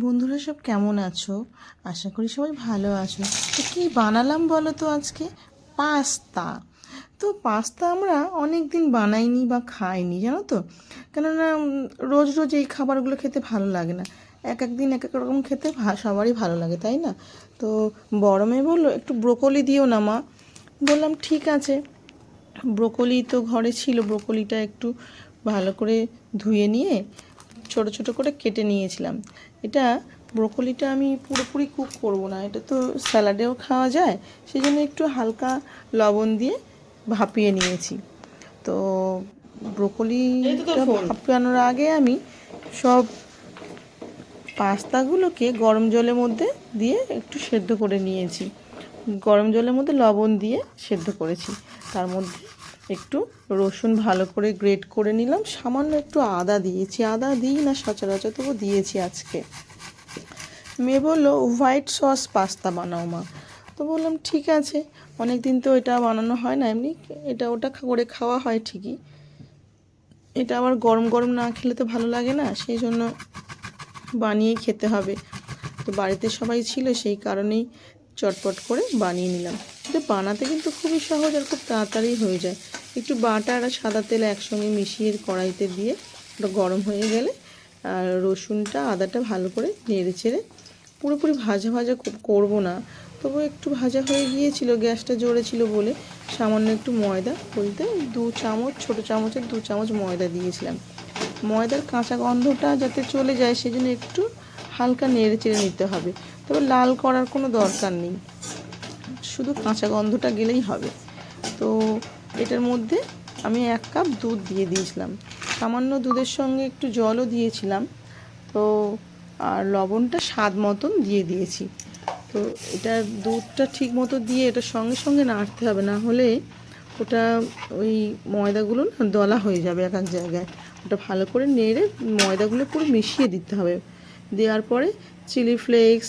বন্ধুরা সব কেমন আছো? আশা করি সবাই ভালো আছো। তো কী বানালাম বলো তো আজকে? পাস্তা। তো পাস্তা আমরা অনেক দিন বানাইনি বা খাইনি, জানো তো? কেননা রোজ রোজ এই খাবারগুলো খেতে ভালো লাগে না। এক এক দিন এক এক রকম খেতে সবারই ভালো লাগে, তাই না? তো বড় মেয়ে বলল, একটু ব্রোকলি দিও না মা। বললাম, ঠিক আছে। ব্রোকলি তো ঘরে ছিল, ব্রোকলিটা একটু ভালো করে ধুয়ে নিয়ে ছোট ছোট করে কেটে নিয়েছিলাম। এটা ব্রোকলিটা আমি পুরোপুরি কুক করব না। এটা তো স্যালাডেও খাওয়া যায়। সেই জন্য একটু হালকা লবণ দিয়ে ভাপিয়ে নিয়েছি। তো ব্রোকলিটা ভাপানোর আগে আমি সব পাস্তাগুলোকে গরম জলের মধ্যে দিয়ে একটু সেদ্ধ করে নিয়েছি। গরম জলের মধ্যে লবণ দিয়ে সেদ্ধ করেছি। তার মধ্যে একটু রসুন ভালো করে গ্রেট করে নিলাম। সামান্য একটু আদা দিয়েছি। আদা দিই না সচরাচর, তবু দিয়েছি আজকে। মেয়ে বলল হোয়াইট সস পাস্তা বানাও মা। তো বললাম, ঠিক আছে। অনেক দিন তো এটা বানানো হয় না এমনি। এটা ওটা করে খাওয়া হয় ঠিকই। এটা আবার গরম গরম না খেলে তো ভালো লাগে না। সেই জন্য বানিয়েই খেতে হবে। তো বাড়িতে সবাই ছিল, সেই কারণেই চটপট করে বানিয়ে নিলাম। এটা বানাতে কিন্তু খুবই সহজ আর খুব তাড়াতাড়ি হয়ে যায়। একটু বাটার আর সাদা তেল একসঙ্গে মিশিয়ে কড়াইতে দিয়ে ওটা গরম হয়ে গেলে আর রসুনটা, আদাটা ভালো করে নেড়ে চেড়ে পুরোপুরি ভাজা ভাজা করব না। তবু একটু ভাজা হয়ে গিয়েছিল, গ্যাসটা জোরে ছিল বলে সামান্য একটু ময়দা বলতে দু চামচ, ছোটো চামচের দু চামচ ময়দা দিয়েছিলাম। ময়দার কাঁচা গন্ধটা যাতে চলে যায় সেজন্য একটু হালকা নেড়ে চেড়ে নিতে হবে। তবে লাল করার কোনো দরকার নেই। শুধু কাঁচা গন্ধটা গেলেই হবে। তো এটার মধ্যে আমি এক কাপ দুধ দিয়ে দিয়েছিলাম। সামান্য দুধের সঙ্গে একটু জলও দিয়েছিলাম। তো আর লবণটা স্বাদ মতন দিয়ে দিয়েছি। তো এটা দুধটা ঠিক মতো দিয়ে এটা সঙ্গে সঙ্গে নাড়তে হবে, না হলে ওটা ওই ময়দাগুলো না দলা হয়ে যাবে এক এক জায়গায়। ওটা ভালো করে নেড়ে ময়দাগুলো পুরো মিশিয়ে দিতে হবে। দেওয়ার পরে চিলি ফ্লেক্স,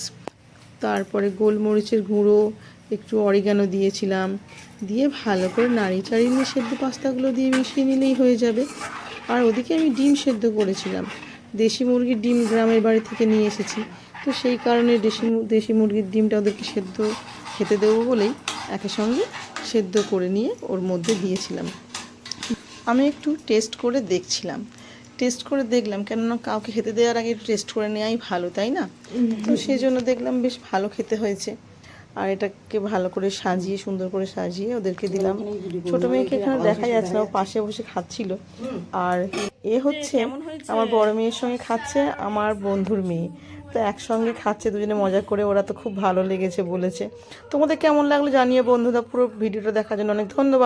তারপরে গোলমরিচের গুঁড়ো, একটু অরিগানো দিয়েছিলাম। দিয়ে ভালো করে নাড়ি চাড়িয়ে নিয়ে সেদ্ধ পাস্তাগুলো দিয়ে মিশিয়ে নিলেই হয়ে যাবে। আর ওদিকে আমি ডিম সেদ্ধ করেছিলাম। দেশি মুরগির ডিম গ্রামের বাড়ি থেকে নিয়ে এসেছি। তো সেই কারণে দেশি দেশি মুরগির ডিমটা ওদেরকে সেদ্ধ খেতে দেবো বলেই একের সঙ্গে সেদ্ধ করে নিয়ে ওর মধ্যে দিয়েছিলাম। আমি একটু টেস্ট করে দেখছিলাম। টেস্ট করে দেখলাম কেননা কাউকে খেতে দেওয়ার আগে টেস্ট করে নেওয়াই ভালো তাই না? তো সেই জন্য দেখলাম বেশ ভালো খেতে হয়েছে। আর এটাকে ভালো করে সাজিয়ে সুন্দর করে সাজিয়ে ওদেরকে দিলাম। ছোট মেয়েকে এখানে দেখা যাচ্ছে না ও পাশে বসে খাচ্ছিল। আর এ হচ্ছে আমার বড় মেয়ের সঙ্গে খাচ্ছে আমার বন্ধুর মেয়ে। তো একসঙ্গে খাচ্ছে দুজনে মজা করে ওরা তো খুব ভালো লেগেছে বলেছে। তোমাদের কেমন লাগল জানিয়ে বন্ধুরা পুরো ভিডিওটা দেখার জন্য অনেক ধন্যবাদ।